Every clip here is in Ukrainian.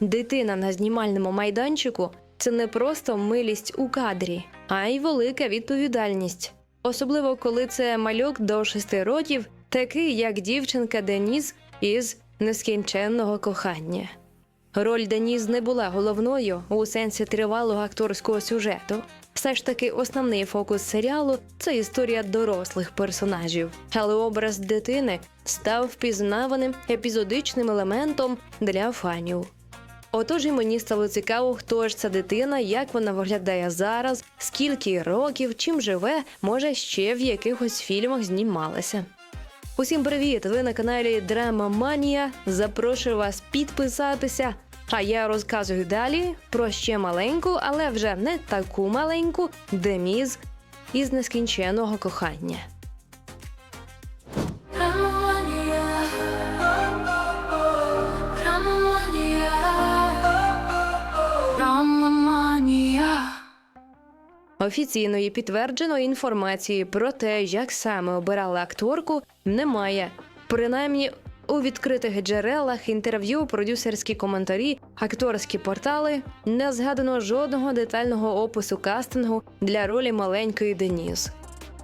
Дитина на знімальному майданчику це не просто милість у кадрі, а й велика відповідальність. Особливо коли це малюк до 6 років, такий як дівчинка Деніс із нескінченного кохання. Роль Деніс не була головною у сенсі тривалого акторського сюжету. Все ж таки, основний фокус серіалу це історія дорослих персонажів, але образ дитини став впізнаваним епізодичним елементом для фанів. Отож і мені стало цікаво, хто ж ця дитина, як вона виглядає зараз, скільки років, чим живе, може ще в якихось фільмах знімалася. Усім привіт! Ви на каналі Драма Манія. Запрошую вас підписатися. А я розказую далі про ще маленьку, але вже не таку маленьку Деміз із нескінченного кохання. Офіційної підтвердженої інформації про те, як саме обирали акторку, немає. Принаймні у відкритих джерелах, інтерв'ю, продюсерські коментарі, акторські портали не згадано жодного детального опису кастингу для ролі маленької Деніс.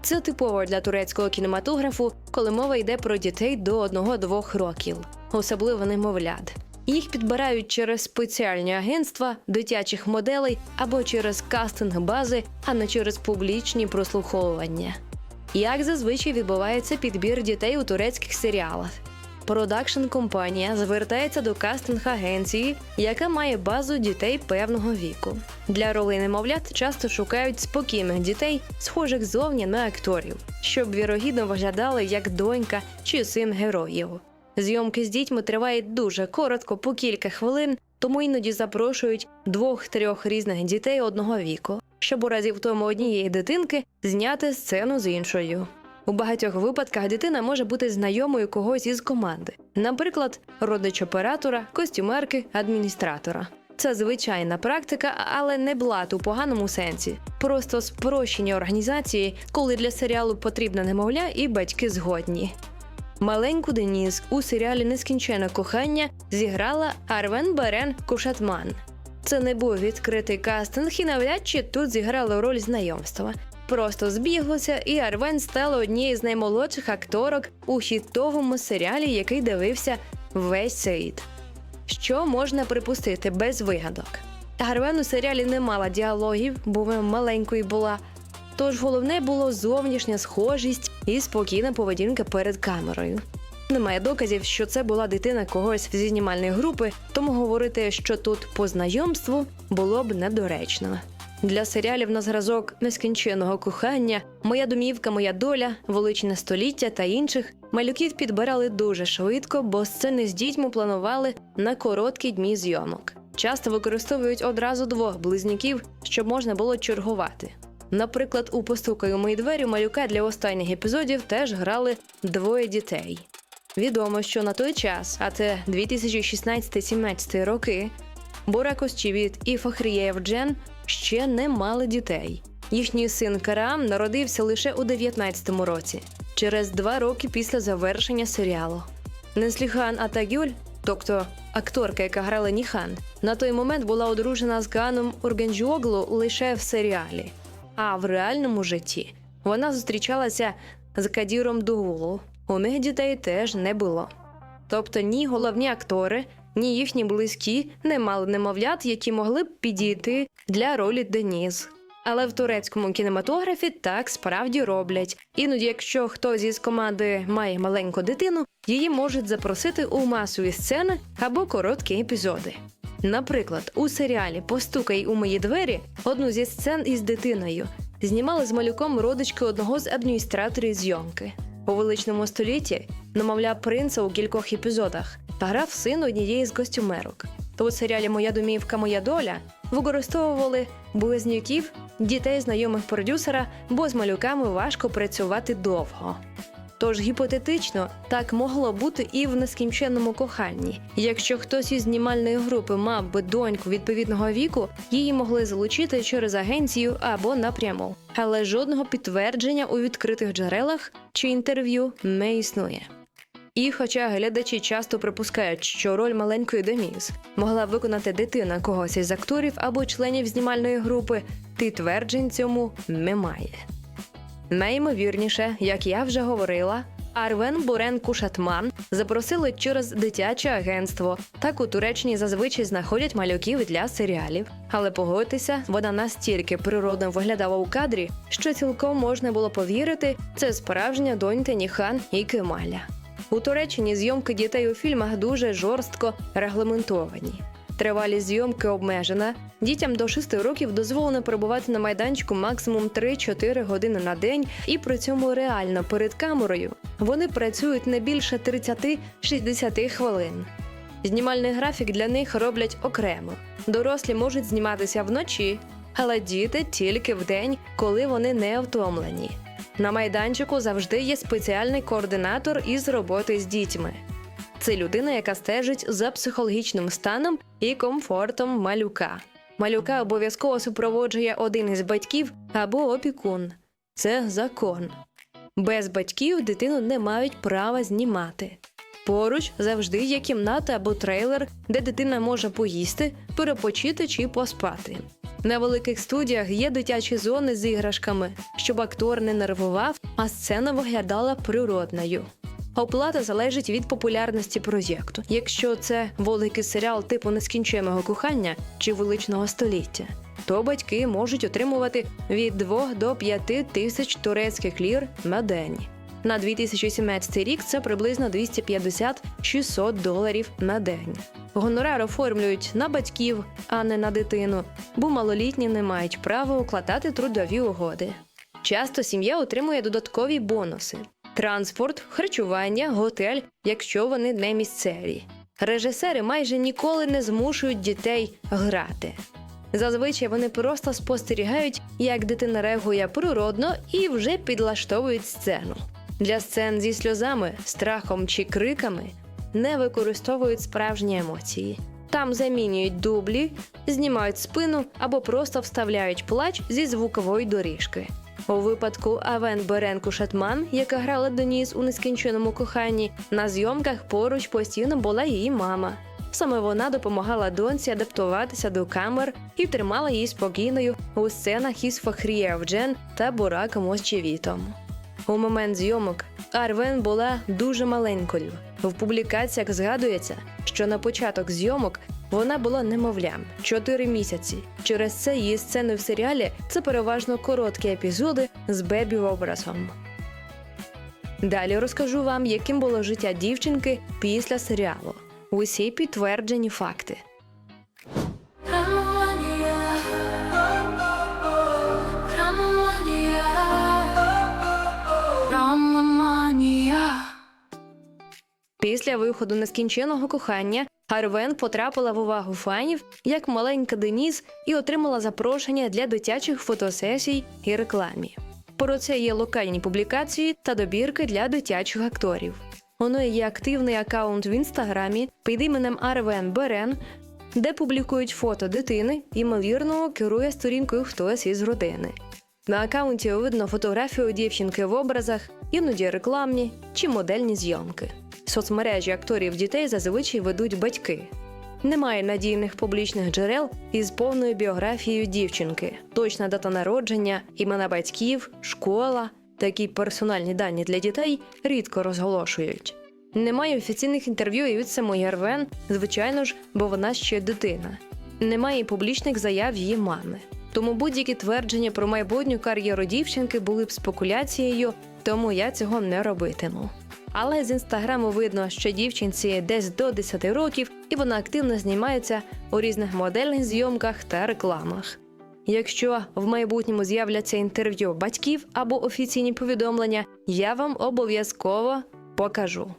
Це типово для турецького кінематографу, коли мова йде про дітей до 1-2 років, особливо немовлят. Їх підбирають через спеціальні агентства, дитячих моделей або через кастинг бази, а не через публічні прослуховування. Як зазвичай відбувається підбір дітей у турецьких серіалах. Продакшн компанія звертається до кастинг агенції, яка має базу дітей певного віку. Для ролей немовлят часто шукають спокійних дітей, схожих зовні на акторів, щоб вірогідно виглядали як донька чи син героїв. Зйомки з дітьми тривають дуже коротко, по кілька хвилин, тому іноді запрошують двох-трьох різних дітей одного віку, щоб у разі втому однієї дитинки зняти сцену з іншою. У багатьох випадках дитина може бути знайомою когось із команди, наприклад, родич оператора, костюмерки, адміністратора. Це звичайна практика, але не блат у поганому сенсі. Просто спрощення організації, коли для серіалу потрібна немовля і батьки згодні. Маленьку Деніс у серіалі Нескінчене кохання зіграла Арвен Берен Кушатман. Це не був відкритий кастинг, і навряд чи тут зіграла роль знайомства. Просто збіглося, і Арвен стала однією з наймолодших акторок у хітовому серіалі, який дивився весь світ. Що можна припустити без вигадок? Арвен у серіалі не мала діалогів, бо маленькою була. Тож головне було зовнішня схожість і спокійна поведінка перед камерою. Немає доказів, що це була дитина когось зі знімальної групи, тому говорити, що тут по знайомству було б недоречно. Для серіалів на зразок нескінченого кохання, моя домівка, моя доля, величне століття та інших малюків підбирали дуже швидко, бо сцени з дітьми планували на короткі дні зйомок. Часто використовують одразу двох близнюків, щоб можна було чергувати. Наприклад, у «Постукай у мої двері малюка для останніх епізодів теж грали двоє дітей. Відомо, що на той час, а це 2016-17 роки, Борак Ощівіт і Фахрієв Джен ще не мали дітей. Їхній син Караам народився лише у 19-му році, через два роки після завершення серіалу. Несліхан Атагюль, тобто акторка, яка грала Ніхан, на той момент була одружена з Ганом Ургенджоглу лише в серіалі. А в реальному житті вона зустрічалася з Кадіром Дугулу. У них дітей теж не було. Тобто ні головні актори, ні їхні близькі не мали немовлят, які могли б підійти для ролі Деніс. Але в турецькому кінематографі так справді роблять. Іноді, якщо хтось із команди має маленьку дитину, її можуть запросити у масові сцени або короткі епізоди. Наприклад, у серіалі Постукай у мої двері одну зі сцен із дитиною знімали з малюком родички одного з адміністраторів зйомки. У величному столітті намовля принца у кількох епізодах та грав син однієї з костюмерок. То у серіалі Моя домівка, моя доля використовували близнюків, дітей знайомих продюсера, бо з малюками важко працювати довго. Тож гіпотетично так могло бути і в нескінченному коханні. Якщо хтось із знімальної групи мав би доньку відповідного віку, її могли залучити через агенцію або напряму. Але жодного підтвердження у відкритих джерелах чи інтерв'ю не існує. І хоча глядачі часто припускають, що роль маленької Деміс могла виконати дитина когось із акторів або членів знімальної групи, підтверджень цьому немає. Найімовірніше, як я вже говорила, Арвен Бурен Кушатман запросили через дитяче агентство. Так у Туреччині зазвичай знаходять малюків для серіалів. Але погодьтеся, вона настільки природно виглядала у кадрі, що цілком можна було повірити, це справжня донька Ніхан і Кемаля. У Туреччині зйомки дітей у фільмах дуже жорстко регламентовані. Тривалість зйомки обмежена. Дітям до 6 років дозволено перебувати на майданчику максимум 3-4 години на день, і при цьому реально перед камерою вони працюють не більше 30-60 хвилин. Знімальний графік для них роблять окремо. Дорослі можуть зніматися вночі, але діти тільки вдень, коли вони не втомлені. На майданчику завжди є спеціальний координатор із роботи з дітьми. Це людина, яка стежить за психологічним станом і комфортом малюка. Малюка обов'язково супроводжує один із батьків або опікун. Це закон. Без батьків дитину не мають права знімати. Поруч завжди є кімната або трейлер, де дитина може поїсти, перепочити чи поспати. На великих студіях є дитячі зони з іграшками, щоб актор не нервував, а сцена виглядала природною. Оплата залежить від популярності проєкту. Якщо це великий серіал типу нескінченого кохання чи величного століття, то батьки можуть отримувати від 2 до 5 тисяч турецьких лір на день. На 2017 рік це приблизно 250-600 доларів на день. Гонорар оформлюють на батьків, а не на дитину, бо малолітні не мають права укладати трудові угоди. Часто сім'я отримує додаткові бонуси: транспорт, харчування, готель, якщо вони не місцеві. Режисери майже ніколи не змушують дітей грати. Зазвичай вони просто спостерігають, як дитина реагує природно і вже підлаштовують сцену. Для сцен зі сльозами, страхом чи криками не використовують справжні емоції. Там замінюють дублі, знімають спину або просто вставляють плач зі звукової доріжки. У випадку Авен Беренку Шатман, яка грала Деніс у нескінченому коханні, на зйомках поруч постійно була її мама. Саме вона допомагала доньці адаптуватися до камер і тримала її спокійною у сценах із Фахрія Евджен та Бураком Озчевітом. У момент зйомок Арвен була дуже маленькою. В публікаціях згадується, що на початок зйомок вона була немовлям 4 місяці. Через це її сцени в серіалі це переважно короткі епізоди з бебі образом. Далі розкажу вам, яким було життя дівчинки після серіалу. Усі підтверджені факти. Після виходу нескінченого кохання Арвен потрапила в увагу фанів як маленька Деніс і отримала запрошення для дитячих фотосесій і рекламі. Про це є локальні публікації та добірки для дитячих акторів. Неї є активний аккаунт в інстаграмі під іменем Арвен Берен, де публікують фото дитини, ймовірно, керує сторінкою хтось із родини. На аккаунті видно фотографію дівчинки в образах, іноді рекламні чи модельні зйомки. Соцмережі акторів дітей зазвичай ведуть батьки. Немає надійних публічних джерел із повною біографією дівчинки, точна дата народження, імена батьків, школа. Такі персональні дані для дітей рідко розголошують. Немає офіційних інтерв'ю від самої Арвен, звичайно ж, бо вона ще дитина. Немає публічних заяв її мами. Тому будь-які твердження про майбутню кар'єру дівчинки були б спекуляцією, тому я цього не робитиму. Але з інстаграму видно, що дівчинці десь до 10 років, і вона активно знімається у різних модельних зйомках та рекламах. Якщо в майбутньому з'являться інтерв'ю батьків або офіційні повідомлення, я вам обов'язково покажу.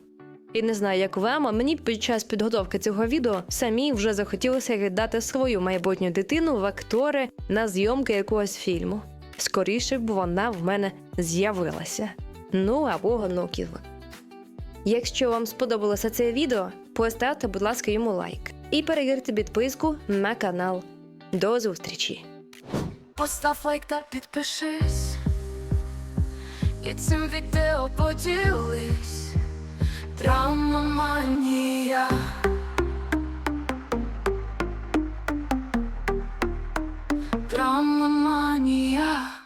І не знаю, як вам, а мені під час підготовки цього відео самі вже захотілося віддати свою майбутню дитину в актори на зйомки якогось фільму. Скоріше б вона в мене з'явилася. Ну або онуків. Якщо вам сподобалося це відео, поставте, будь ласка, йому лайк і перевірте підписку на канал. До зустрічі! Постав лайк та підпишись і цим відео поділись. Травмоманія Травмоманія